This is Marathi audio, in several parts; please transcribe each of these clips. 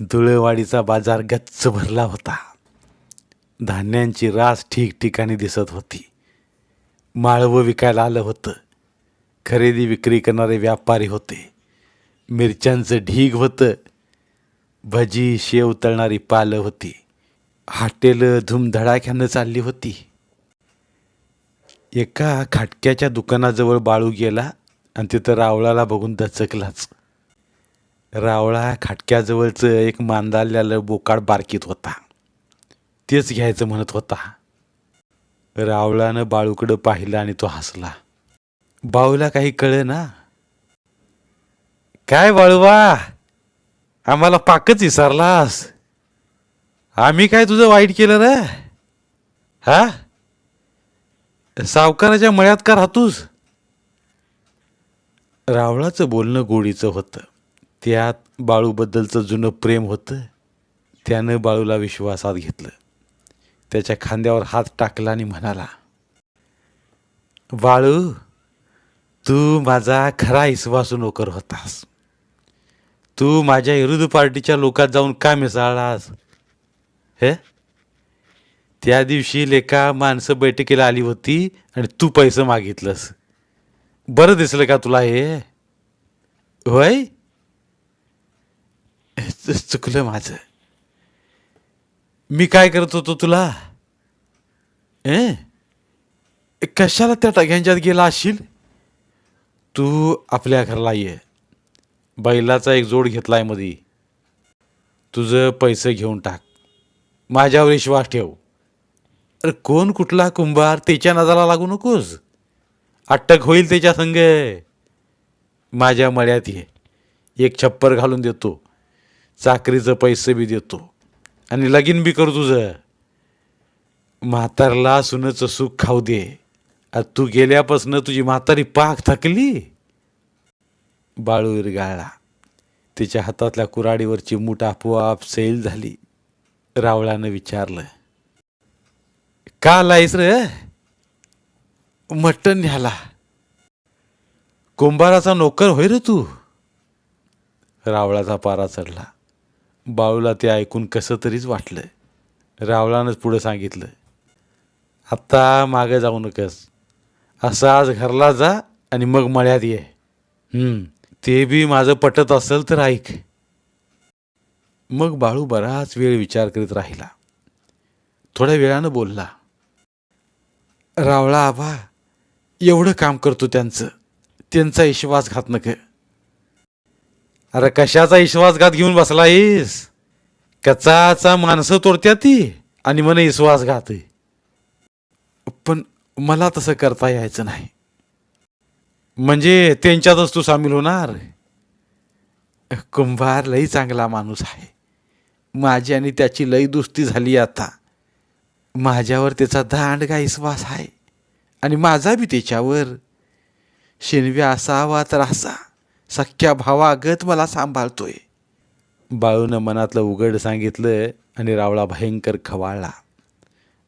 धुळेवाडीचा बाजार गच्च भरला होता. धान्यांची रास ठिकठिकाणी दिसत होती. माळवं विकायला आलं होतं. खरेदी विक्री करणारे व्यापारी होते. मिरच्यांचं ढीग होतं. भजी शेव तळणारी पालं होती. हाटेलं धुमधडाक्यानं चालली होती. एका खाटक्याच्या दुकानाजवळ बाळू गेला आणि तिथं रावळाला बघून दचकलाच. रावळा खाटक्याजवळचं एक मांदाल्यालं बोकाड बारकीत होता. तेच घ्यायचं म्हणत होता. रावळानं बाळूकडं पाहिलं आणि तो हसला. बाळूला काही कळे ना काय बाळूबा आम्हाला पाकच विसरलास. आम्ही काय तुझं वाईट केलं रे? हा? सावकाराच्या मळ्यात का राहतोस? रावळाचं बोलणं गोडीचं होतं. त्यात बाळूबद्दलचं जुनं प्रेम होतं त्यानं बाळूला विश्वासात घेतलं. त्याच्या खांद्यावर हात टाकला आणि म्हणाला बाळू तू माझा खरा विश्वासू नोकर होतास. तू माझ्या विरुद्ध पार्टीच्या लोकात जाऊन का मिसळलास? हे? त्या दिवशी लेखा माणसं बैठकीला आली होती आणि तू पैसे मागितलंस. बरं दिसलं का तुला हे? होय? चुकलं माझं. मी काय करत होतो तुला? ए? कशाला त्या टाग्यांच्यात गेला असशील? तू आपल्या घरला ये. बैलाचा एक जोड घेतला आहे मधी. तुझं पैसे घेऊन टाक. माझ्यावर विश्वास ठेव. अरे कोण कुठला कुंभार त्याच्या नजाला लागू नकोस. अटक होईल त्याच्या संग. माझ्या मळ्यात ये. एक छप्पर घालून देतो. चाकरीचं पैसे बी देतो. आणि लगीन बी करू तुझं. म्हातारला सुनचं सुख खाऊ दे. आता तू गेल्यापासनं तुझी म्हातारी पाक थकली. बाळू विरगाळला तिच्या हातातल्या कुराडीवरची मूठ आपोआप सैल झाली. रावळानं विचारलं का लाईस रे? मटण न्याला. कुंभाराचा नोकर होय रे तू. रावळाचा पारा चढला. बाळूला ते ऐकून कसं तरीच वाटलं रावळानंच पुढं सांगितलं आत्ता मागं जाऊ नकस. असं आज घरला जा आणि मग मळ्यात ये. ते बी माझं पटत असेल तर ऐक. मग बाळू बराच वेळ विचार करीत राहिला. थोड्या वेळानं बोलला रावळा आबा एवढं काम करतो त्यांचं. त्यांचा विश्वासघात नक. अरे कशाचा विश्वासघात घेऊन बसलायस? कचाचा माणसं तोडत्या ती आणि मन विश्वासघात पण मला तसं करता यायचं नाही. म्हणजे त्यांच्यातच तू सामील होणार? कुंभार लई चांगला माणूस आहे. माझी आणि त्याची लई दुस्ती झाली आता. माझ्यावर त्याचा दांडगा विश्वास आहे. आणि माझा बी त्याच्यावर. शिणव्या असावा तर असा. सख्या भावागत मला सांभाळतोय. बाळूनं मनातलं उघड सांगितलं आणि रावळा भयंकर खवाळला.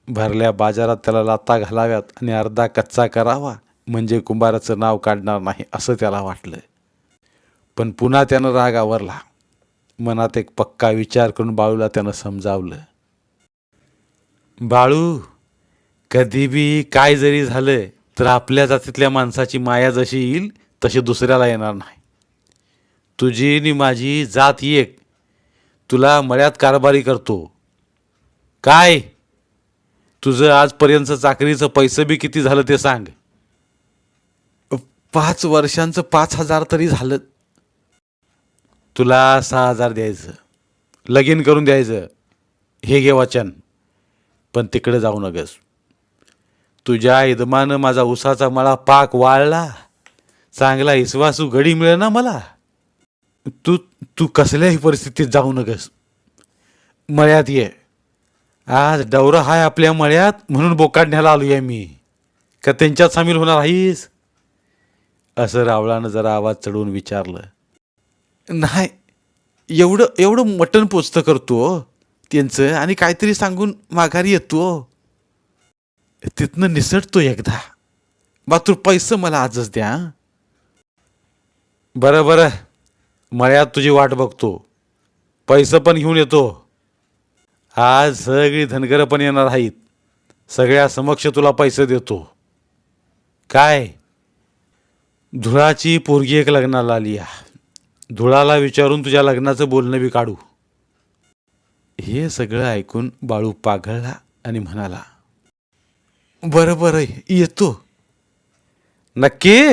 भरल्या बाजारात त्याला लाता घालाव्यात आणि अर्धा कच्चा करावा म्हणजे कुंभाराचं नाव काढणार नाही असं त्याला वाटलं. पण पुन्हा त्यानं राग आवरला. मनात एक पक्का विचार करून बाळूला त्यानं समजावलं. बाळू कधी बी काय जरी झालं तर आपल्या जातीतल्या माणसाची माया जशी येईल तशी दुसऱ्याला येणार नाही. तुझी आणि माझी जात एक. तुला मळ्यात कारभारी करतो. काय? तुझं आजपर्यंतचं चाकरीचं पैसे बी किती झालं ते सांग. पाच वर्षांचं पाच हजार तरी झालं. तुला सहा हजार द्यायचं. लगीन करून द्यायचं. हे घे वचन. पण तिकडे जाऊ नगस. तुझ्या इदमानं माझा उसाचा मळा पाक वाळला. चांगला विश्वासू घडी मिळे ना मला. तू तू कसल्याही परिस्थितीत जाऊ नकस. मळ्यात ये. आज डवरं हाय आपल्या मळ्यात म्हणून बोकाडण्याला आलो आहे मी. का त्यांच्यात सामील होणार आहेस? असं रावळानं जरा आवाज चढवून विचारलं. नाही एवढं एवढं मटण पोचतं करतो हो. त्यांचं आणि काहीतरी सांगून माघारी येतो हो. तिथनं निसटतो एकदा. बा तू पैसे मला आजच द्या बरं बरं. मळ्यात तुझी वाट बघतो. पैसे पण घेऊन येतो. आज सगळी धनगरं पण येणार आहेत. सगळ्या समक्ष तुला पैसे देतो. काय? धुळाची पोरगी एक लग्नाला आली आहे. धुळाला विचारून तुझ्या लग्नाचं बोलणं बी काढू. हे सगळं ऐकून बाळू पाघळला आणि म्हणाला बरं बरं येतो. नक्की?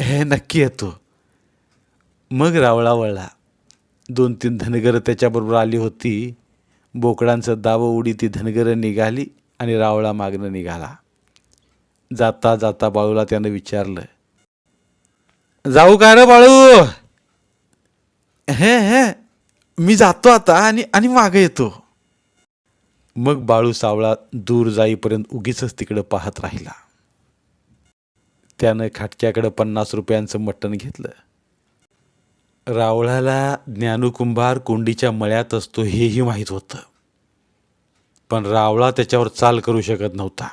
हे नक्की येतो. मग रावळा वळला. दोन तीन धनगरं त्याच्याबरोबर आली होती. बोकडांचं दावं उडी ती धनगरं निघाली आणि रावळा मागणं निघाला. जाता जाता बाळूला त्यानं विचारलं जाऊ का रे बाळू? हे हे मी जातो आता आणि आणि मागे येतो. मग बाळू सावळा दूर जाईपर्यंत उगीच तिकडं पाहत राहिला. त्यानं खाटक्याकडं पन्नास रुपयांचं मटण घेतलं. रावळाला ज्ञानकुंभार कोंडीच्या मळ्यात असतो हेही माहीत होतं. पण रावळा त्याच्यावर चाल करू शकत नव्हता.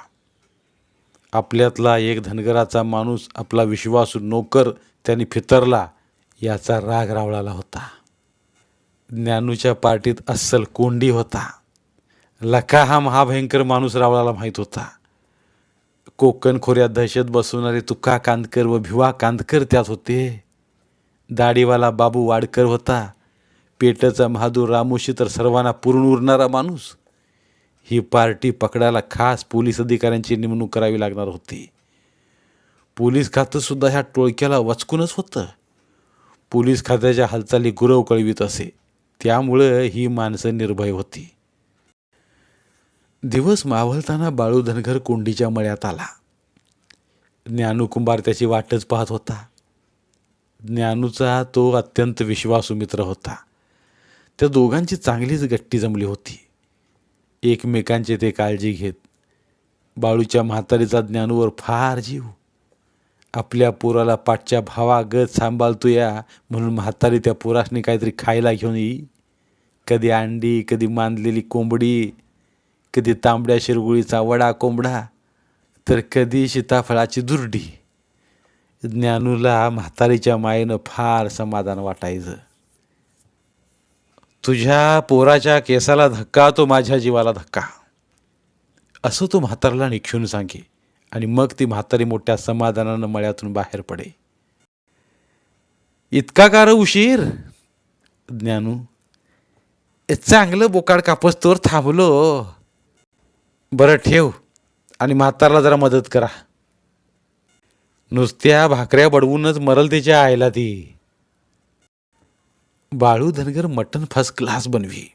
आपल्यातला एक धनगराचा माणूस आपला विश्वासू नोकर त्यांनी फितरला याचा राग रावळाला होता. ज्ञानूच्या पार्टीत अस्सल कोंडी होता. लखा हा महाभयंकर माणूस रावळाला माहीत होता. कोकण खोऱ्यात दहशत बसवणारे तुका कांदकर व भिवा कांदकर त्यात होते. दाढीवाला बाबू वाडकर होता. पेटचा महादूर रामोशी तर सर्वांना पुरून उरणारा माणूस. ही पार्टी पकडायला खास पोलीस अधिकाऱ्यांची नेमणूक करावी लागणार होती. पोलीस खातंसुद्धा ह्या टोळक्याला वचकूनच होतं. पोलीस खात्याच्या हालचाली गुरव कळवीत असे. त्यामुळं ही माणसं निर्भय होती. दिवस मावळताना बाळू धनगर कोंडीच्या मळ्यात आला. ज्ञानूकुंभार त्याची वाटच पाहत होता. ज्ञानूचा तो अत्यंत विश्वासू मित्र होता. त्या दोघांची चांगलीच गट्टी जमली होती. एकमेकांचे ते काळजी घेत बाळूच्या म्हातारीचा ज्ञानूवर फार जीव. आपल्या पोराला पाठच्या भावागत सांभाळतो या म्हणून म्हातारी त्या पोरासनी काहीतरी खायला घेऊन येई. कधी अंडी कधी मांदलेली कोंबडी कधी तांबड्या शिरगुळीचा वडा कोंबडा तर कधी सीताफळाची दुर्डी. ज्ञानूला म्हातारीच्या मायेनं फार समाधान वाटायचं. तुझ्या पोराच्या केसाला धक्का तो माझ्या जीवाला धक्का. असं तो म्हातारला निक्षून सांगे आणि मग ती म्हातारी मोठ्या समाधानानं मळ्यातून बाहेर पडे. इतका का र उशीर? ज्ञानू चांगलं बोकाड कापस तोर थांबलो. बरं ठेव आणि म्हातारला जरा मदत करा. नुसत्या भाकऱ्या बडवूनच मरल तिच्या आईला ती. Balu Dhangar mutton first class Banwi.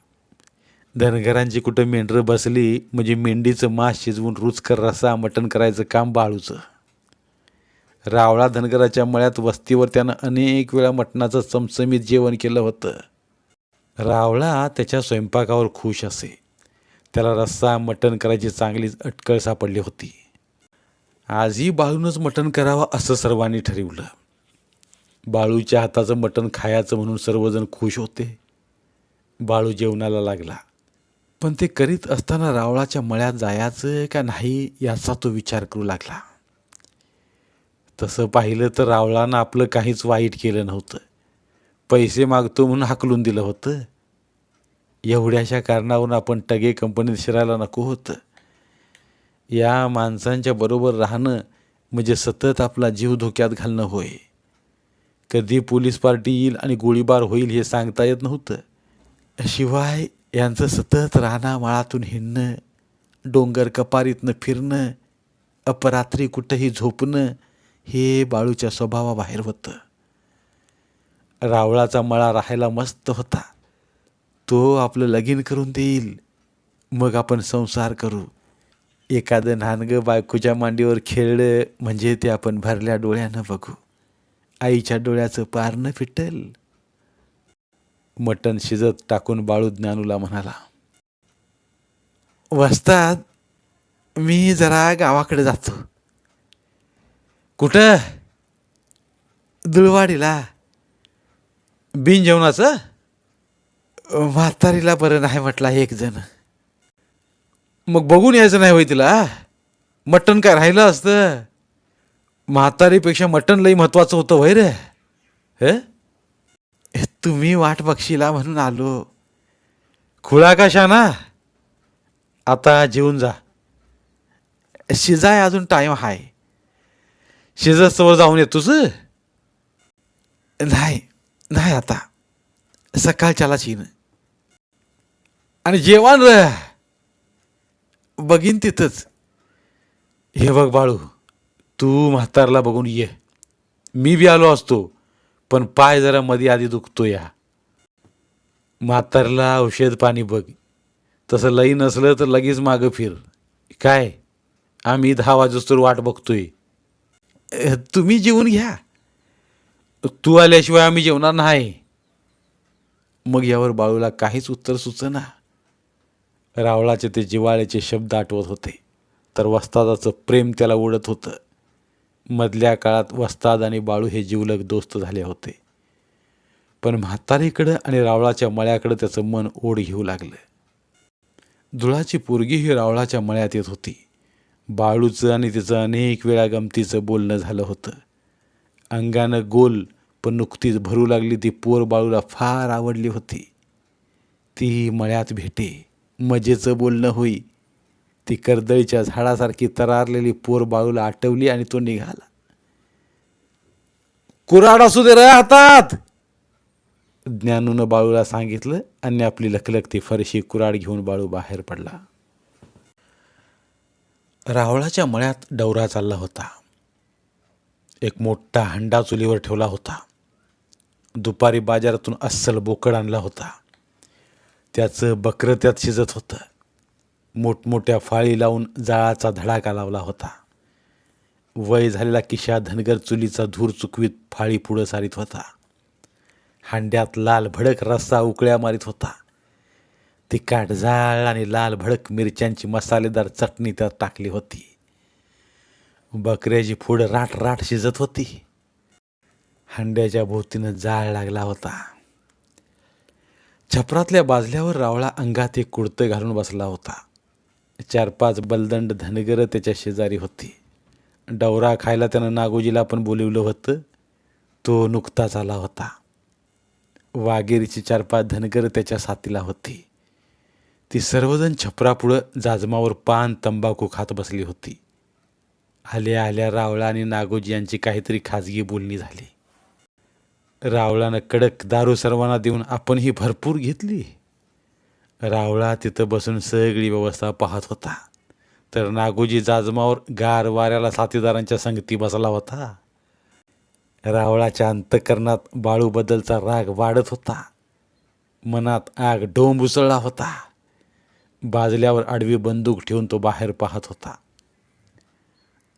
धनगरांची कुठं मेंढरं बसली म्हणजे मेंढीचं मांस शिजवून रुचकर रसा मटण करायचं काम बाळूचं. रावळा धनगराच्या मळ्यात वस्तीवर त्यानं अनेक वेळा मटणाचं चमचमीत जेवण केलं होतं. रावळा त्याच्या स्वयंपाकावर खुश असे. त्याला रस्सा मटण करायची चांगलीच अटकळ सापडली होती. आजही बाळूनच मटण करावं असं सर्वांनी ठरवलं. बाळूच्या हाताचं मटण खायचं म्हणून सर्वजण खुश होते. बाळू जेवणाला लागला. पण ते करीत असताना रावळाच्या मळ्यात जायचं का नाही याचा तो विचार करू लागला. तसं पाहिलं तर रावळानं आपलं काहीच वाईट केलं नव्हतं. पैसे मागतो म्हणून हाकलून दिलं होतं. एवढ्याशा कारणावरून आपण टगे कंपनीत शिरायला नको होतं. या माणसांच्या बरोबर राहणं म्हणजे सतत आपला जीव धोक्यात घालणं होय. कधी पोलीस पार्टी येईल आणि गोळीबार होईल हे सांगता येत नव्हतं. शिवाय यांचं सतत राहणं माळातून हिंडणं डोंगर कपारीतनं फिरणं अपरात्री कुठंही झोपणं हे बाळूच्या स्वभावाबाहेर होतं. रावळाचा मळा राहायला मस्त होता. तो आपलं लगीन करून देईल. मग आपण संसार करू. एखादं नानगं बायकोच्या मांडीवर खेळलं म्हणजे ते आपण भरल्या डोळ्यानं बघू. आईच्या डोळ्याचं पारणं फिटल. मटण शिजत टाकून बाळू ज्ञानूला म्हणाला वस्तात मी जरा गावाकडे जातो. कुठं? दुळवाडीला. बिन जेवणाचं म्हातारीला बरं नाही म्हटला एक जण. मग बघून यायचं नाही होय तिला. मटण काय राहिलं असतं? म्हातारीपेक्षा मटण लई महत्वाचं होतं होय रे. हे? तुम्ही वाट बक्षीला म्हणून आलो. खुळा कशा ना आता जेवून जा. शिजाय अजून टाईम हाय. शिजस्तवर जाऊन येतोस? नाही नाही आता. सकाळच्यालाच येईन. आणि जेवण र. बघीन तिथंच. हे बघ बाळू तू म्हातारला बघून ये. मी बी आलो असतो पण पाय जरा मध्ये आधी दुखतो या म्हातारला औषध पाणी बघ. तसं लई नसलं तर लगेच मागं फिर. काय? आम्ही दहा वाजोस्तर वाट बघतोय. तुम्ही जेवून घ्या. तू आल्याशिवाय आम्ही जेवणार नाही. मग यावर बाळूला काहीच उत्तर सुचना. रावळाचे ते जिवाळ्याचे शब्द आठवत होते. तर वस्तादाचं प्रेम त्याला ओढत होतं. मधल्या काळात वस्ताद आणि बाळू हे जिवलग दोस्त झाले होते. पण म्हातारीकडं आणि रावळाच्या मळ्याकडं त्याचं मन ओढ घेऊ लागलं. धुळाची पोरगी ही रावळाच्या मळ्यात येत होती. बाळूचं आणि तिचं अनेक वेळा गमतीचं बोलणं झालं होतं. अंगानं गोल पण नुकतीच भरू लागली ती पोर बाळूला फार आवडली होती. ती मळ्यात भेटे. मजेचं बोलणं होई. ती कर्दळीच्या झाडासारखी तरारलेली पोर बाळूला आटवली आणि तो निघाला. कुराड असू दे र हातात! ज्ञानूनं बाळूला सांगितलं आणि आपली लखलखती फरशी कुराड घेऊन बाळू बाहेर पडला. रावळाच्या मळ्यात डवरा चालला होता. एक मोठा हंडा चुलीवर ठेवला होता. दुपारी बाजारातून अस्सल बोकड आणला होता. त्याचं बकरं त्यात शिजत होतं. मोठमोठ्या फाळी लावून जाळाचा धडाका लावला होता. वय झालेला किशा धनगर चुलीचा धूर चुकवीत फाळी पुढं सारीत होता. हांड्यात लाल भडक रस्सा उकळ्या मारीत होता. तिखट जाळ आणि लाल भडक मिरच्यांची मसालेदार चटणी त्यात टाकली होती. बकऱ्याची फूड राट राट शिजत होती. हांड्याच्या भोवतीनं जाळ लागला होता. छपरातल्या बाजल्यावर रावळा अंगात एक कुडतं घालून बसला होता. चार पाच बलदंड धनगरं त्याच्या शेजारी होती. डवरा खायला त्यानं नागोजीला पण बोलवलं होतं. तो नुकताच आला होता. वाघेरीची चार पाच धनगरं त्याच्या साथीला होती. ती सर्वजण छपरापुढं जाजमावर पान तंबाखू खात बसली होती. आल्या आल्या रावळा आणि नागोजी यांची काहीतरी खाजगी बोलणी झाली. रावळानं कडक दारू सर्वांना देऊन आपण ही भरपूर घेतली. रावळा तिथं बसून सगळी व्यवस्था पाहत होता. तर नागोजी जाजमावर गार वाऱ्याला साथीदारांच्या संगती बसला होता. रावळाच्या अंतकरणात बाळूबद्दलचा राग वाढत होता. मनात आग डोंब उसळला होता. बाजल्यावर आडवी बंदूक ठेवून तो बाहेर पाहत होता.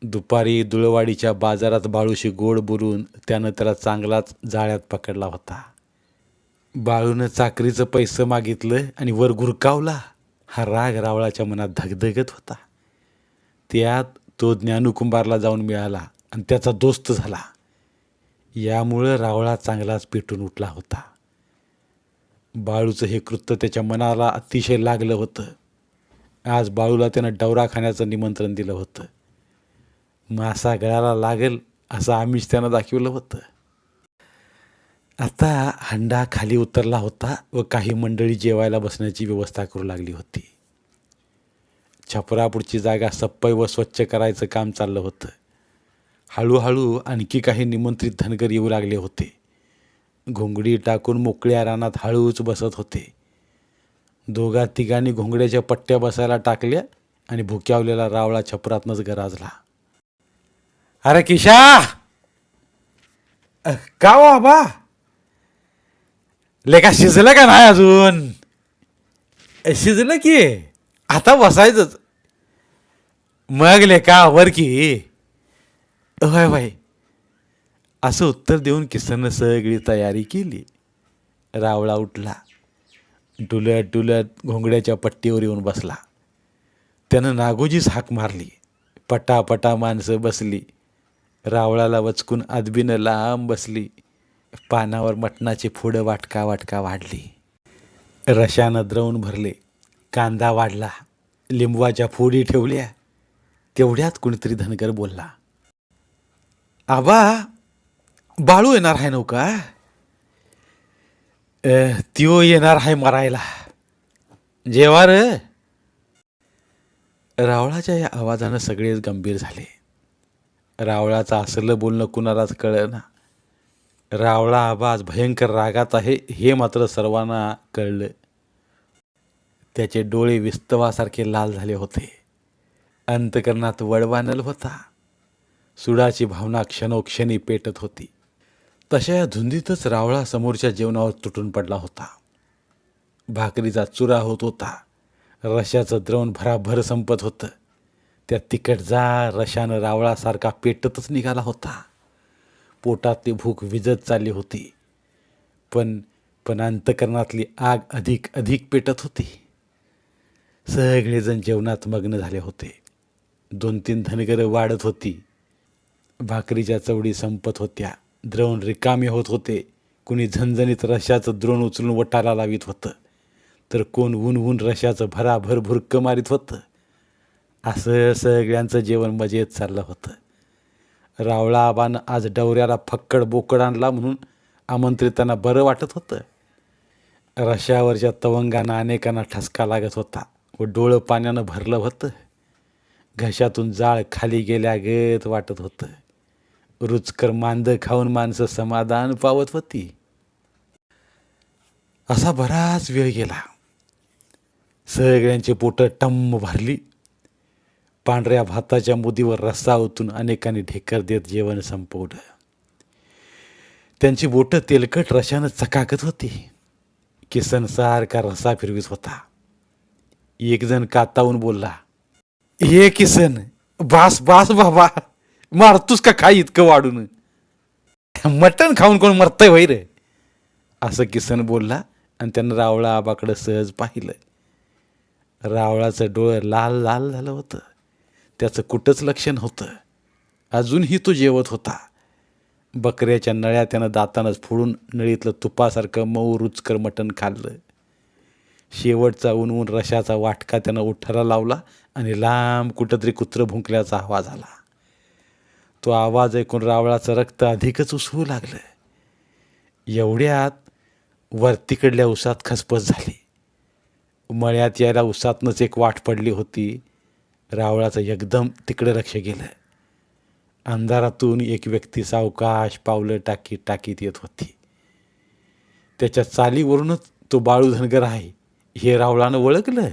दुपारी दुळवाडीच्या बाजारात बाळूशी गोड बोलून त्यानं त्याला चांगलाच जाळ्यात पकडला होता. बाळूनं चाकरीचं पैसं मागितलं आणि वर गुरकावला. हा राग रावळाच्या मनात धगधगत होता. त्यात तो ज्ञानुकुंभारला जाऊन मिळाला आणि त्याचा दोस्त झाला. यामुळं रावळा चांगलाच पेटून उठला होता. बाळूचं हे कृत्य त्याच्या मनाला अतिशय लागलं होतं. आज बाळूला त्यानं डवरा खाण्याचं निमंत्रण दिलं होतं. मासा गळाला लागेल असं आमिष त्यानं दाखवलं होतं. आता हंडा खाली उतरला होता व काही मंडळी जेवायला बसण्याची व्यवस्था करू लागली होती. छपरापुढची जागा सप्पई व स्वच्छ करायचं काम चाललं होतं. हळूहळू आणखी काही निमंत्रित धनगर येऊ लागले होते. घोंगडी टाकून मोकळ्या रानात हळूच बसत होते. दोघा तिघांनी घोंगड्याच्या पट्ट्या बसायला टाकल्या आणि भुक्यावलेला रावळा छपरातनंच गराजला. अरे किशा! अ, का हो बाबा लेका शिजलं का नाही अजून? अ, शिजलं की? आता बसायचंच. मग लेका वर की. होय बाई असं उत्तर देऊन किसननं सगळी तयारी केली. रावळा उठला. डुलत डुलत घोंगड्याच्या पट्टीवर येऊन बसला. त्यानं नागोजीच हाक मारली. पटापटा माणसं बसली. रावळाला वचकून आदबीनं लांब बसली. पानावर मटणाची फुडं वाटका वाटका वाढली. रशानं द्रवून भरले. कांदा वाढला. लिंबवाच्या फोडी ठेवल्या. तेवढ्यात कुणीतरी धनगर बोलला आबा बाळू येणार आहे नौका? त्यो येणार आहे मरायला. जेवार रावळाच्या या आवाजानं सगळेच गंभीर झाले. रावळाचं असलं बोलणं कुणालाच कळेना. रावळा आवाज भयंकर रागात आहे हे मात्र सर्वांना कळलं. त्याचे डोळे विस्तवासारखे लाल झाले होते. अंतकरणात वडवानल होता. सुडाची भावना क्षणोक्षणी पेटत होती. तशा या धुंदीतच रावळा समोरच्या जेवणावर तुटून पडला होता. भाकरीचा चुरा होत होता. रशाचं द्रवण भराभर संपत होतं. त्या तिकट जा रशानं रावळासारखा पेटतच निघाला होता. पोटातली भूक विजत चालली होती. पण पण अंतकरणातली आग अधिक अधिक पेटत होती. सगळेजण जेवणात मग्न झाले होते. दोन तीन धनगरं वाढत होती. भाकरीच्या चवडी संपत होत्या. द्रोण रिकामे होत होते. कुणी झणझणीत रशाचं द्रोण उचलून वटाला लावित होतं. तर कोण ऊन ऊन रशाचं भराभर भुरकं मारित होतं. असं सगळ्यांचं जेवण मजेत चाललं होतं. रावळा आबानं आज डवऱ्याला फक्कड बोकड आणला म्हणून आमंत्रितांना बरं वाटत होतं. रशावरच्या तवंगानं अनेकांना ठसका लागत होता व डोळं पाण्यानं भरलं होतं. घशातून जाळ खाली गेल्यागत वाटत होतं. रुचकर मांद खाऊन माणसं समाधान पावत होती. असा बराच वेळ गेला. सगळ्यांची पोटं टम्म भरली. पांढऱ्या भाताच्या मुदीवर रस्सा ओतून अनेकांनी ढेकर देत जेवण संपवलं. त्यांची बोटं तेलकट रशानं चकाकत होती. किसन सारखा रसा फिरवीत होता. एकजण कातावून बोलला हे किसन बास बास बाबा मारतूस का खाई इतकं वाढून? मटण खाऊन कोण मरतंय वैर असं किसन बोलला आणि त्यानं रावळा आबाकडं सहज पाहिलं. रावळाचं डोळं लाल लाल झालं होतं. त्याचं कुठंच लक्ष नव्हतं अजूनही तो जेवत होता. बकऱ्याच्या नळ्या त्यानं दातानंच फोडून नळीतलं तुपासारखं मऊ रुचकर मटण खाल्लं. शेवटचा ऊन रशाचा वाटका त्यानं उठ्ठारा लावला आणि लांब कुठंतरी कुत्रं भुंकल्याचा आवाज आला. तो आवाज ऐकून रावळाचं रक्त अधिकच उसवू लागलं. एवढ्यात वरतीकडल्या उसात खसपस झाली. मळ्यात यायला उसातनंच एक वाट पडली होती. रावळाचं एकदम तिकडे लक्ष गेलं अंधारातून एक व्यक्ती सावकाश पावलं टाकीत टाकीत येत होती. त्याच्या चालीवरूनच तो बाळू धनगर आहे हे रावळानं ओळखलं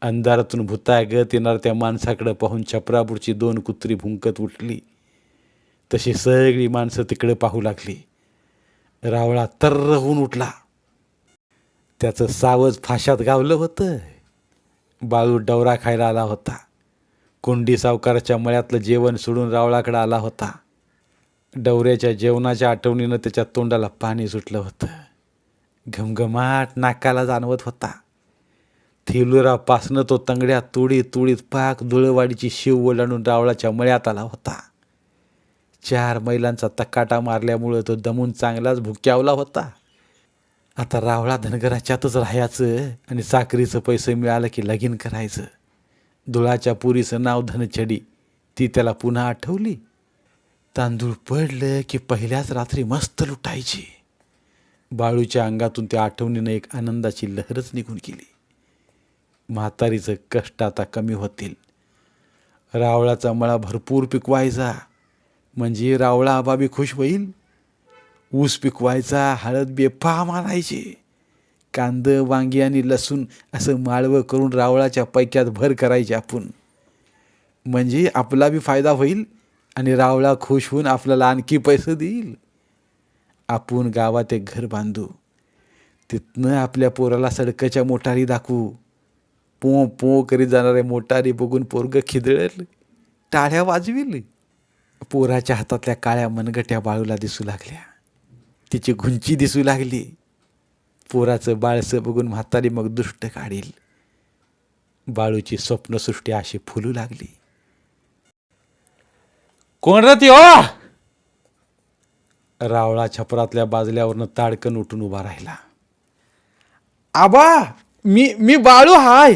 अंधारातून भुतागत येणार त्या माणसाकडं पाहून छपरापूरची दोन कुत्री भुंकत उठली. तशी सगळी माणसं तिकडे पाहू लागली. रावळा तर्र होऊन उठला. त्याचं सावज फाशात गावलं होतं. बाळू डवरा खायला आला होता. कोंडी सावकाराच्या मळ्यातलं जेवण सोडून रावळाकडे आला होता. डवऱ्याच्या जेवणाच्या आठवणीनं त्याच्या तोंडाला पाणी सुटलं होतं. घमघमाट नाकाला जाणवत होता. थिलुरापासनं तो तंगड्या तुळी तुळीत पाक धुळवाडीची शिव ओलांडून रावळाच्या मळ्यात आला होता. चार मैलांचा तकाटा मारल्यामुळं तो दमून चांगलाच भुक्यावला होता. आता रावळा धनगराच्यातच राहायचं आणि साखरीचं पैसे मिळालं की लगीन करायचं. धुळाच्या पुरीचं नाव धनछडी ती त्याला पुन्हा आठवली. तांदूळ पडलं की पहिल्याच रात्री मस्त लुटायची. बाळूच्या अंगातून त्या आठवणीनं एक आनंदाची लहरच निघून गेली. म्हातारीचं कष्ट आता कमी होतील. रावळाचा मळा भरपूर पिकवायचा. म्हणजे रावळा आबाबी खुश होईल? ऊस पिकवायचा हळद बेफा मारायचे कांदं वांगी आणि लसूण असं माळवं करून रावळाच्या पैक्यात भर करायचे आपण. म्हणजे आपला बी फायदा होईल आणि रावळा खुश होऊन आपल्याला आणखी पैसे देईल. आपण गावात एक घर बांधू. तिथनं आपल्या पोराला सडकाच्या मोटारी दाखवू. पो पो करीत जाणारे मोटारी बघून पोरगं खिदळेल टाळ्या वाजविल. पोराच्या हातातल्या काळ्या मनगट्या बाळूला दिसू लागल्या. तिची घुंची दिसू लागली. पोराचं बाळसं बघून म्हातारी मग दृष्ट काढील. बाळूची स्वप्नसृष्टी अशी फुलू लागली. कोण रे हो रावळा छपरातल्या बाजल्यावरनं ताडकन उठून उभा राहिला. आबा मी मी बाळू हाय.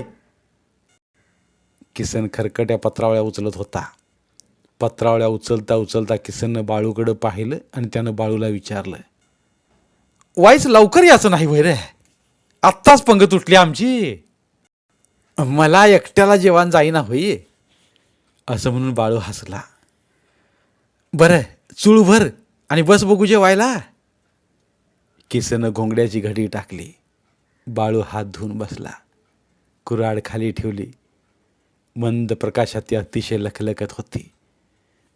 किसन खरकट्या पत्रावळ्या उचलत होता. पत्रावळ्या उचलता उचलता किसननं बाळूकडं पाहिलं आणि त्यानं बाळूला विचारलं वाईच लवकर याचं नाही वय रे. आत्ताच पंगत उठली आमची. मला एकट्याला जेवण जाईना होई. असं म्हणून बाळू हसला. बरं चूळ भर आणि बस बघू जेवायला. किसनं घोंगड्याची घडी टाकली. बाळू हात धुवून बसला. कुऱ्हाड खाली ठेवली. मंद प्रकाशात ती अतिशय लखलखत होती.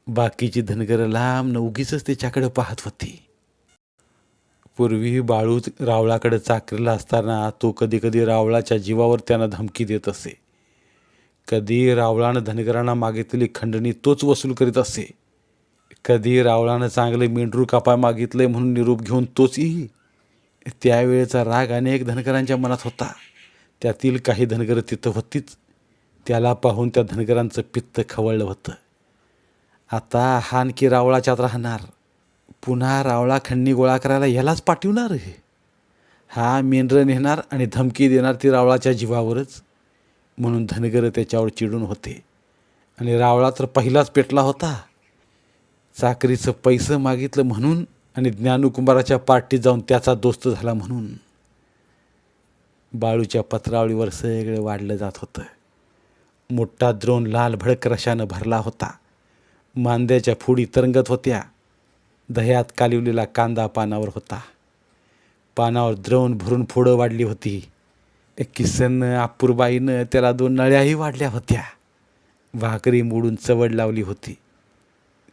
बाकीची धनगरं लांब न उगीच त्याच्याकडे पाहत होती. पूर्वीही बाळू रावळाकडे चाकरीला असताना तो कधी कधी रावळाच्या जीवावर त्यांना धमकी देत असे. कधी रावळानं धनगरांना मागितलेली खंडणी तोच वसूल करीत असे. कधी रावळानं चांगले मेंढरू कापाय मागितले म्हणून निरूप घेऊन तोच येई त्यावेळेचा राग अनेक धनगरांच्या मनात होता. त्यातील काही धनगर तिथं होतीच. त्याला पाहून त्या धनगरांचं पित्त खवळलं होतं. आता हा आणखी रावळाच्यात राहणार. पुन्हा रावळा खंडणी गोळा करायला यालाच पाठवणार हे. हा मेंढरं नेणार आणि धमकी देणार ती रावळाच्या जीवावरच. म्हणून धनगर त्याच्यावर चिडून होते. आणि रावळा तर पहिलाच पेटला होता. चाकरीचं पैसं मागितलं म्हणून आणि ज्ञानुकुंभाराच्या पार्टीत जाऊन त्याचा दोस्त झाला म्हणून. बाळूच्या पत्रावळीवर सगळं वाढलं जात होतं. मोठा द्रोण लाल भडक रशानं भरला होता. मांद्याच्या फुडी तरंगत होत्या. दह्यात कालिवलेला कांदा पानावर होता. पानावर द्रवण भरून फोडं वाढली होती. किसननं आपूरबाईनं त्याला दोन नळ्याही वाढल्या होत्या. भाकरी मोडून चवड लावली होती.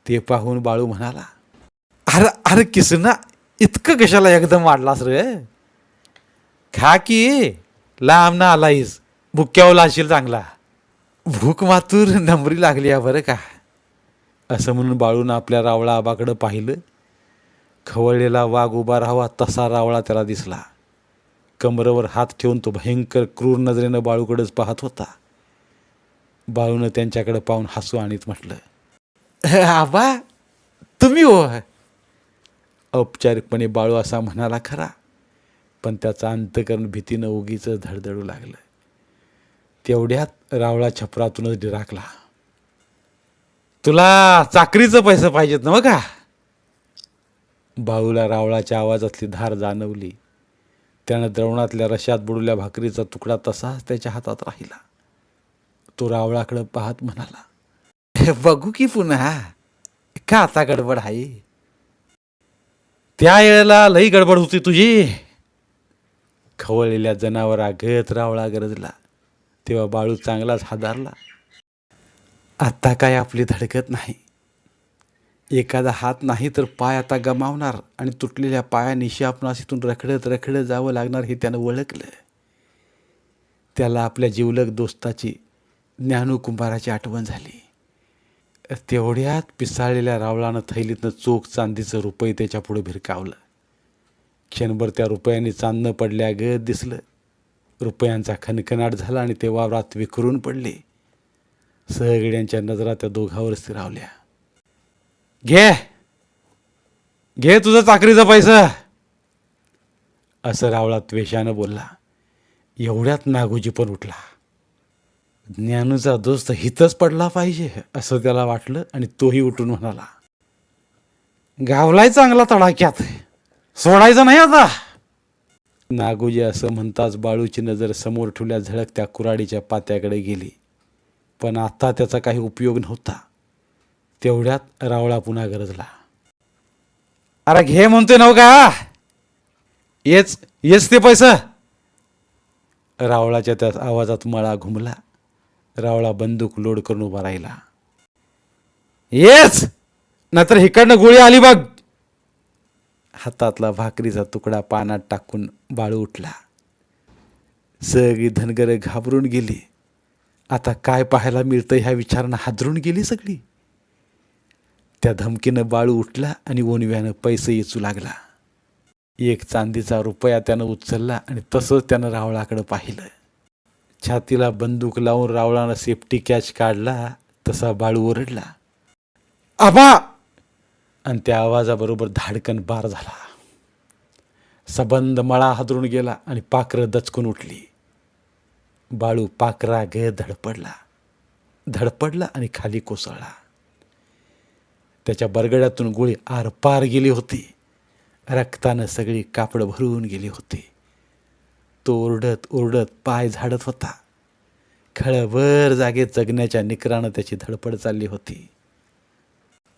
ते पाहून बाळू म्हणाला अरे अरे किसना इतकं कशाला एकदम वाढलास रे? खा की लांब ना आलाईस भुक्क्यावला असेल चांगला. भूक मातूर नंबरी लागली आहे बरं का. असं म्हणून बाळूनं आपल्या रावळा आबाकडं पाहिलं. खवळलेला वाघ उभा राहावा तसा रावळा त्याला दिसला. कमरेवर हात ठेवून तो भयंकर क्रूर नजरेनं बाळूकडंच पाहत होता. बाळूनं त्यांच्याकडे पाहून हसू आणीत म्हटलं आबा तुम्ही हो. औपचारिकपणे बाळू असा म्हणाला खरा पण त्याचा अंतकरण भीतीनं उगीच धडधडू लागलं. तेवढ्यात रावळा छपरातूनच डिराकला तुला चाकरीचं पैसे पाहिजेत ना हो का? बाळूला रावळाच्या आवाजातली धार जाणवली. त्यानं द्रवणातल्या रशात बुडवल्या भाकरीचा तुकडा तसाच त्याच्या हातात राहिला. तो रावळाकडं पाहत म्हणाला बघू की पुन्हा का आता गडबड आहे? त्या वेळेला लई गडबड होती तुझी. खवळलेल्या जनावरागत रावळा गरजला. तेव्हा बाळू चांगलाच हादारला. आत्ता काय आपली धडकत नाही. एखादा हात नाही तर पाय आता गमावणार आणि तुटलेल्या पायानिशी आपणास इथून रखडत रखडत जावं लागणार हे त्यानं ओळखलं. त्याला आपल्या जिवलग दोस्ताची ज्ञानुकुंभाराची आठवण झाली. तेवढ्यात पिसाळलेल्या रावळानं थैलीतनं चोख चांदीचं रुपये त्याच्या पुढे भिरकावलं. क्षणभर त्या रुपयांनी चांदणं पडल्या गत दिसलं. रुपयांचा खनखनाट झाला आणि ते वावरात विखरून पडले. सहगड्यांच्या नजरा त्या दोघावर स्थिरावल्या घे. घे तुझं चाकरीचा पैसा. असं रावळा त्वेषानं बोलला. एवढ्यात नागोजी पण उठला. ज्ञानूचा दोस्त हितच पडला पाहिजे असं त्याला वाटलं आणि तोही उठून म्हणाला. गावलाय चांगला तडाक्यात. सोडायचं नाही आता. नागोजी असं म्हणताच बाळूची नजर समोर ठेवल्या झळक त्या कुराडीच्या पात्याकडे गेली. पण आता त्याचा काही उपयोग नव्हता. तेवढ्यात रावळा पुन्हा गरजला. अरे घे म्हणतोय नव का? येच येच ते पैसा. रावळाच्या त्या आवाजात मळा घुमला. रावळा बंदूक लोड करून उभा राहिला. येच! नाहीतर हिकडनं गोळी आली बघ. हातातला भाकरीचा तुकडा पानात टाकून बाळू उठला. सगळी धनगरं घाबरून गेली. आता काय पाहायला मिळतं ह्या विचारानं हादरून गेली सगळी. त्या धमकीनं बाळू उठला आणि ओणव्यानं पैसे येचू लागला. एक चांदीचा रुपया त्यानं उचलला आणि तसंच त्यानं रावळाकडं पाहिलं. छातीला बंदूक लावून रावळानं सेफ्टी कॅच काढला तसा बाळू ओरडला. आबा! आणि त्या आवाजाबरोबर धाडकन बार झाला. सबंध मळा हादरून गेला आणि पाखरं दचकून उठली. बाळू पाकरा ग धडपडला. धडपडला आणि खाली कोसळला. त्याच्या बरगड्यातून गोळी आरपार गेली होती. रक्तानं सगळी कापडं भरून गेली होती. तो ओरडत ओरडत पाय झाडत होता. खळभर जागेत जगण्याच्या निकरानं त्याची धडपड चालली होती.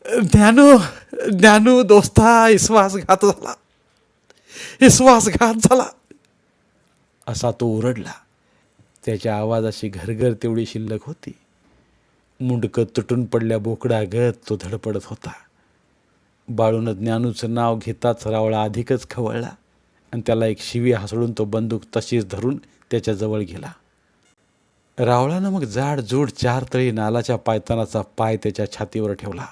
ज्ञानू ज्ञानू दोस्ता विश्वासघात झाला. विश्वासघात झाला. असा तो ओरडला. त्याच्या आवाजाशी घरघर तेवढी शिल्लक होती. मुंडकं तुटून पडल्या बोकडागत तो धडपडत होता. बाळूनं ज्ञानूचं नाव घेताच रावळा अधिकच खवळला आणि त्याला एक शिवी हासडून तो बंदूक तशीच धरून त्याच्याजवळ गेला. रावळानं मग जाड जोड चार तळी नालाच्या पायतानाचा पाय त्याच्या छातीवर ठेवला.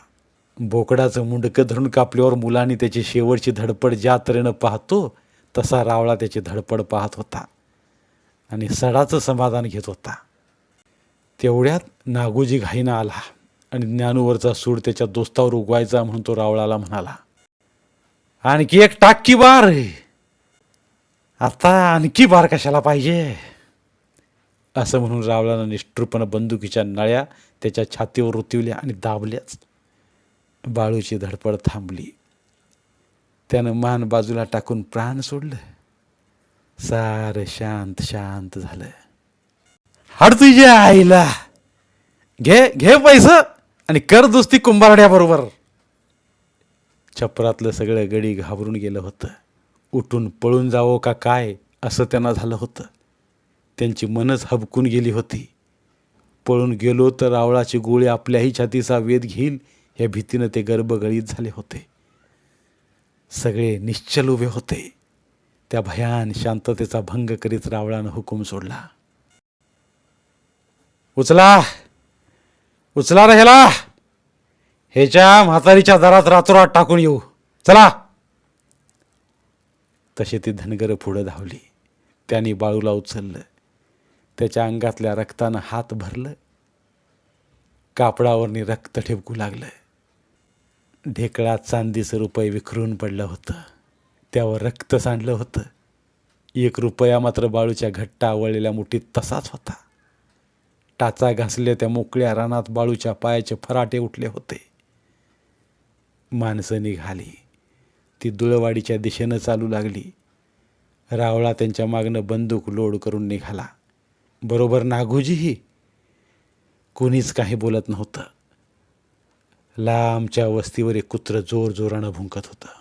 बोकडाचं मुंडकं धरून कापल्यावर मुलांनी त्याची शेवटची धडपड ज्या तऱ्हेनं पाहतो तसा रावळा त्याची धडपड पाहत होता. आणि सडाचं समाधान घेत होता. तेवढ्यात नागोजी घाईनं आला आणि ज्ञानूवरचा सूड त्याच्या दोस्तावर उगवायचा म्हणून तो रावळाला म्हणाला आणखी एक टाकी बार आता आणखी बार कशाला पाहिजे? असं म्हणून रावळानं निष्ठुरपणे बंदुकीच्या नळ्या त्याच्या छातीवर रुतविल्या आणि दाबल्याच. बाळूची धडपड थांबली. त्यानं मान बाजूला टाकून प्राण सोडलं. सारं शांत शांत झालं हाड तुझ्या आईला. घे घे पैसं आणि कर दुसती कुंभारड्याबरोबर. छपरातलं सगळं गडी घाबरून गेलं होतं. उठून पळून जावं का काय असं त्यांना झालं होतं. त्यांची मनच हबकून गेली होती. पळून गेलो तर रावळाची गोळी आपल्याही छातीचा वेध घेईल या भीतीनं ते गर्भगळीत झाले होते. सगळे निश्चल उभे होते. त्या भयान शांततेचा भंग करीत रावळानं हुकूम सोडला. उचला उचला रे ह्याला. ह्याच्या म्हातारीच्या दरात रातोरात टाकून येऊ. चला. तशी ती धनगर पुढं धावली. त्यांनी बाळूला उचललं. त्याच्या अंगातल्या रक्तानं हात भरलं. कापडावरनी रक्त ठेवकू लागलं. ढेकळात चांदीचं रुपये विखरून पडलं होतं. त्यावर रक्त सांडलं होतं. एक रुपया मात्र बाळूच्या घट्ट आवळलेल्या मुठीत तसाच होता. टाचा घासल्या त्या मोकळ्या रानात बाळूच्या पायाचे फराटे उठले होते. माणसं निघाली. ती दुळवाडीच्या दिशेनं चालू लागली. रावळा त्यांच्या मागनं बंदूक लोड करून निघाला. बरोबर नागोजीही? कोणीच काही बोलत नव्हतं. लांबच्या वस्तीवर एक कुत्र जोर जोरानं भुंकत होतं.